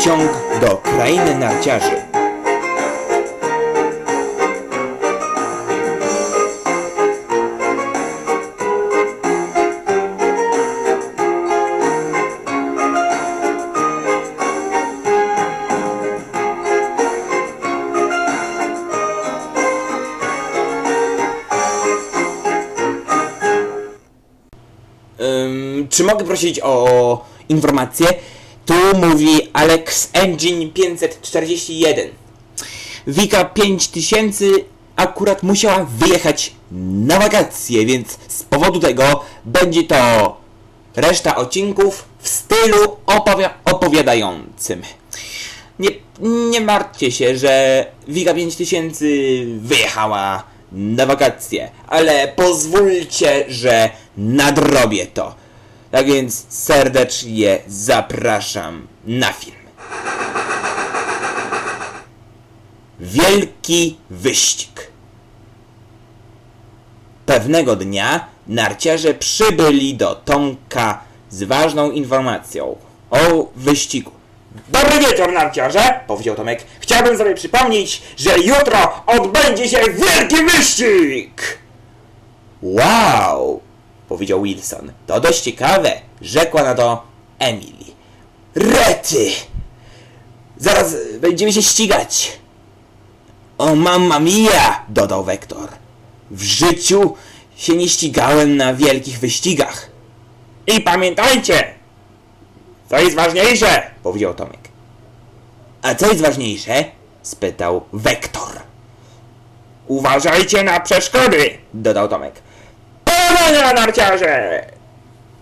Pociąg do krainy narciarzy. Czy mogę prosić o informację? Tu mówi Alex Engine 541. Wika 5000 akurat musiała wyjechać na wakacje, więc z powodu tego będzie to reszta odcinków w stylu opowia- opowiadającym. Nie, nie martwcie się, że Wika 5000 wyjechała na wakacje, ale pozwólcie, że nadrobię to. Tak więc serdecznie zapraszam na film. Wielki wyścig. Pewnego dnia narciarze przybyli do Tomka z ważną informacją o wyścigu. Dobry wieczór, narciarze! powiedział Tomek. Chciałbym sobie przypomnieć, że jutro odbędzie się wielki wyścig! Wow! Powiedział Wilson. To dość ciekawe, rzekła na to Emily. Rety! Zaraz będziemy się ścigać. O mamma mia! dodał Wektor. W życiu się nie ścigałem na wielkich wyścigach. I pamiętajcie! Co jest ważniejsze? powiedział Tomek. A co jest ważniejsze? spytał Wektor. Uważajcie na przeszkody! dodał Tomek. Powodzenia narciarze!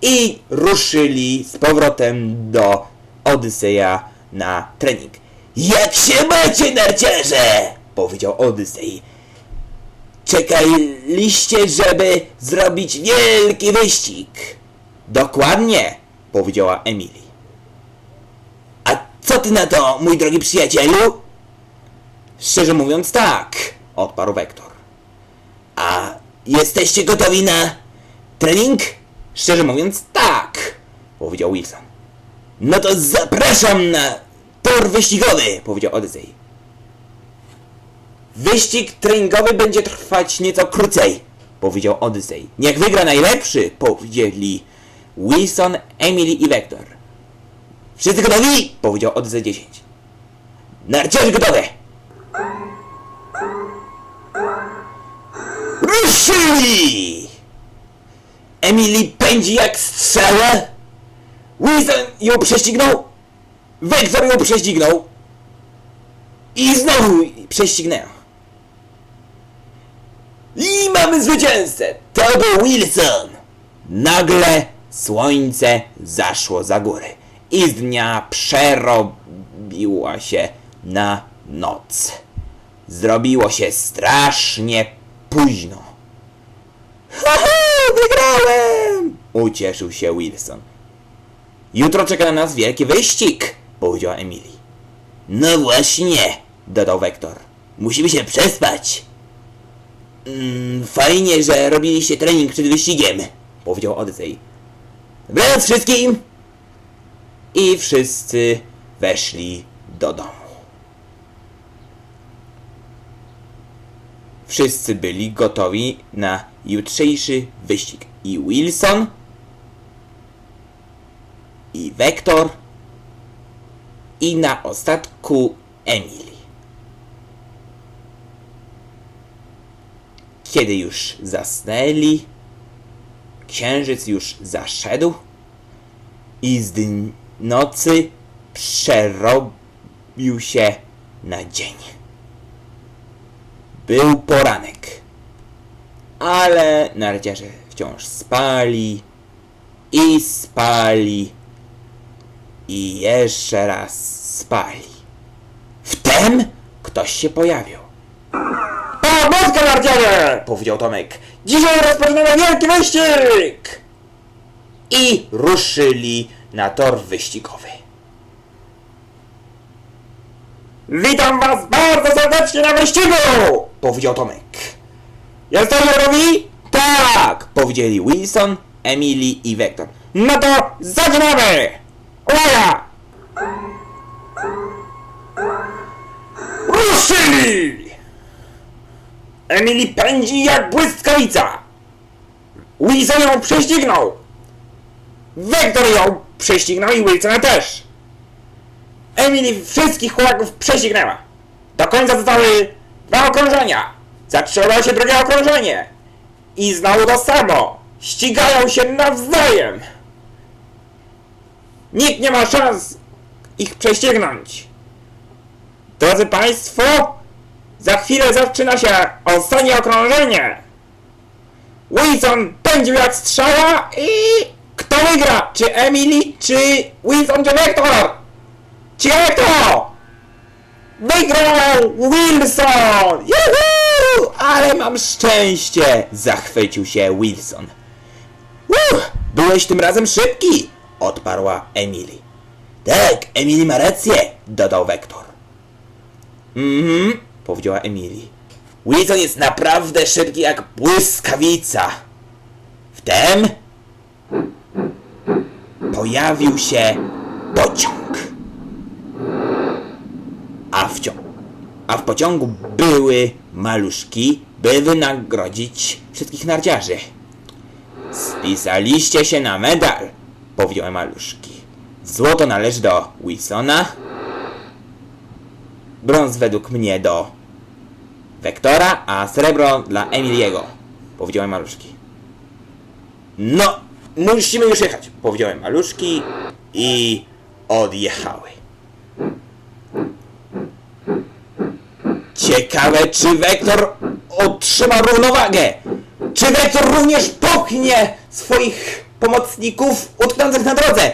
I ruszyli z powrotem do Odyseja na trening. Jak się macie, narciarze? powiedział Odysej. Czekaliście, żeby zrobić wielki wyścig. Dokładnie, powiedziała Emily. A co ty na to, mój drogi przyjacielu? Szczerze mówiąc, tak, odparł Wektor. A jesteście gotowi na trening? Szczerze mówiąc, tak, powiedział Wilson. No to zapraszam na tor wyścigowy, powiedział Odyssey. Wyścig treningowy będzie trwać nieco krócej, powiedział Odyssey. Niech wygra najlepszy, powiedzieli Wilson, Emily i Vector. Wszyscy gotowi? powiedział Odyssey 10. Narciarze gotowe! Ruszyli! Emily pędzi jak strzała. Wilson ją prześcignął. Vector ją prześcignął. I znowu prześcignęła. I mamy zwycięzcę! To był Wilson! Nagle słońce zaszło za góry i z dnia przerobiła się na noc. Zrobiło się strasznie późno. Haha, wygrałem! Ucieszył się Wilson. Jutro czeka na nas wielki wyścig, powiedziała Emily. No właśnie, dodał Wektor. Musimy się przespać. Mm, fajnie, że robiliście trening przed wyścigiem, powiedział Odyssey. Dobranoc wszystkim! I wszyscy weszli do domu. Wszyscy byli gotowi na jutrzejszy wyścig. I Wilson, i Wektor, i na ostatku Emily. Kiedy już zasnęli, księżyc już zaszedł i z nocy przerobił się na dzień. Był poranek, ale narciarze wciąż spali i spali i jeszcze raz spali. Wtem ktoś się pojawił. Pomocy narciarze! powiedział Tomek. Dzisiaj rozpoczynamy wielki wyścig! I ruszyli na tor wyścigowy. Witam was bardzo serdecznie na wyścigu! powiedział Tomek. Jak to robi? Tak! Powiedzieli Wilson, Emily i Wektor. No to zaczynamy! Uwaga! Ruszyli! Emily pędzi jak błyskawica! Wilson ją prześcignął! Wektor ją prześcignął i Wilsona też! Emily wszystkich chłopaków prześcignęła! Do końca zostały dwa okrążenia! Zatrzymało się drugie okrążenie! I znowu to samo! Ścigają się nawzajem! Nikt nie ma szans ich prześcignąć! Drodzy Państwo, za chwilę zaczyna się ostatnie okrążenie! Wilson pędził jak strzała i kto wygra? Czy Emily, czy Wilson, czy Vector? Czy kto? Wygrał Wilson! Juhu! Ale mam szczęście! Zachwycił się Wilson. Uff, byłeś tym razem szybki! Odparła Emily. Tak, Emily ma rację, dodał Vektor. Mhm, powiedziała Emily. Wilson jest naprawdę szybki jak błyskawica. Wtem pojawił się pociąg. A w, cią- a w pociągu były maluszki, by wynagrodzić wszystkich narciarzy. Spisaliście się na medal, powiedziały maluszki. Złoto należy do Wilsona, brąz według mnie do Wektora, a srebro dla Emiliego, powiedziałem maluszki. No, musimy już jechać, powiedziałem maluszki i odjechały. Ciekawe, czy Wektor otrzyma równowagę? Czy Wektor również popchnie swoich pomocników utknących na drodze?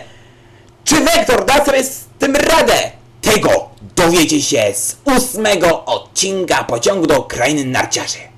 Czy Wektor da sobie z tym radę? Tego dowiecie się z ósmego odcinka pociągu do krainy narciarzy.